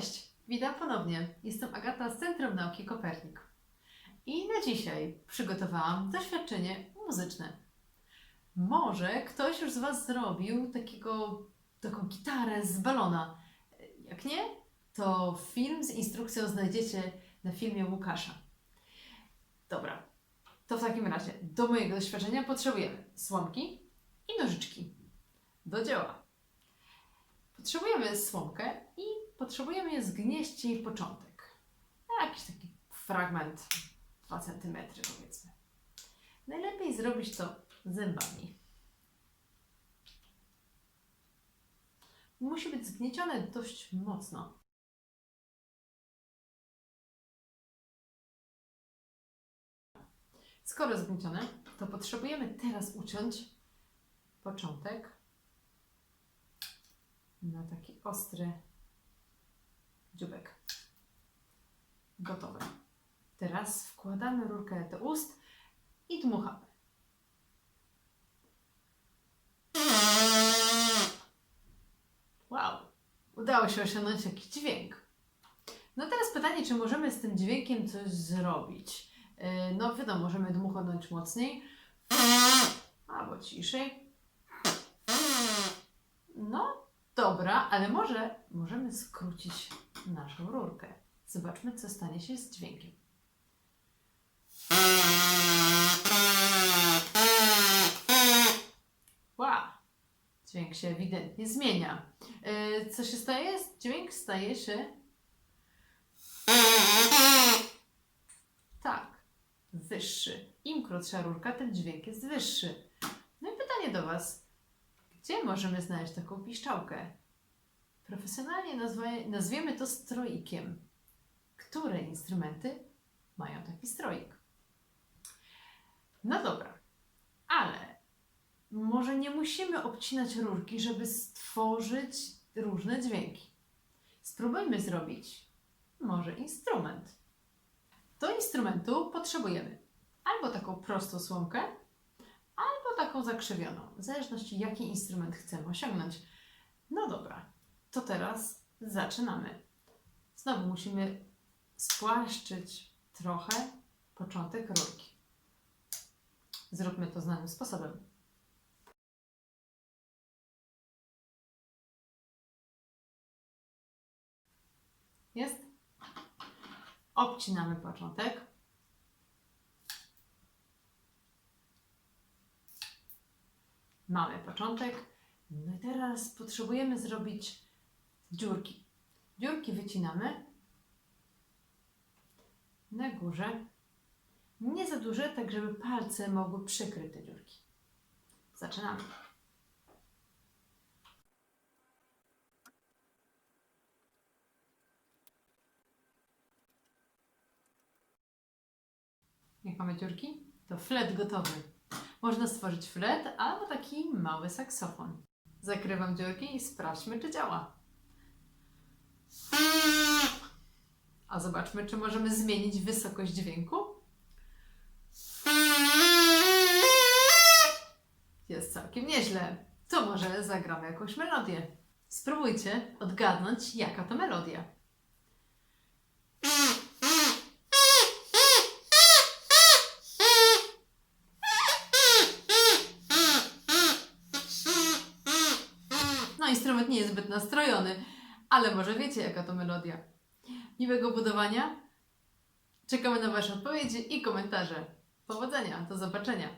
Cześć, witam ponownie. Jestem Agata z Centrum Nauki Kopernik. I na dzisiaj przygotowałam doświadczenie muzyczne. Może ktoś już z Was zrobił takiego, taką gitarę z balona. Jak nie, to film z instrukcją znajdziecie na filmie Łukasza. Dobra, to w takim razie do mojego doświadczenia potrzebujemy słomki i nożyczki. Do dzieła. Potrzebujemy słomkę i potrzebujemy zgnieść jej początek. Jakiś taki fragment 2 cm powiedzmy. Najlepiej zrobić to zębami. Musi być zgniecione dość mocno. Skoro zgniecione, to potrzebujemy teraz uciąć początek na taki ostry dziubek. Gotowe. Teraz wkładamy rurkę do ust i dmuchamy. Wow, udało się osiągnąć jakiś dźwięk. No teraz pytanie, czy możemy z tym dźwiękiem coś zrobić? Yy, No wiadomo, możemy dmuchnąć mocniej albo ciszej. Dobra, ale może możemy skrócić naszą rurkę. Zobaczmy, co stanie się z dźwiękiem. Wow! Dźwięk się ewidentnie zmienia. Yy, co się staje? Dźwięk staje się. Tak, wyższy. Im krótsza rurka, tym dźwięk jest wyższy. No i pytanie do Was. Gdzie możemy znaleźć taką piszczałkę? Profesjonalnie nazwiemy to stroikiem. Które instrumenty mają taki stroik? No dobra, ale może nie musimy obcinać rurki, żeby stworzyć różne dźwięki. Spróbujmy zrobić może instrument. Do instrumentu potrzebujemy albo taką prostą słomkę, albo taką zakrzywioną, w zależności jaki instrument chcemy osiągnąć. No dobra, to teraz zaczynamy. Znowu musimy spłaszczyć trochę początek rurki. Zróbmy to znanym sposobem. Jest? Obcinamy początek. Mamy początek. No i teraz potrzebujemy zrobić dziurki. Dziurki wycinamy na górze. Nie za duże, tak żeby palce mogły przykryć te dziurki. Zaczynamy. Jak mamy dziurki, to flet gotowy. Można stworzyć flet albo taki mały saksofon. Zakrywam dziurki i sprawdźmy, czy działa. A zobaczmy, czy możemy zmienić wysokość dźwięku. Jest całkiem nieźle. To może zagramy jakąś melodię. Spróbujcie odgadnąć, jaka to melodia. No, instrument nie jest zbyt nastrojony, ale może wiecie, jaka to melodia. Miłego budowania. Czekamy na Wasze odpowiedzi i komentarze. Powodzenia, do zobaczenia.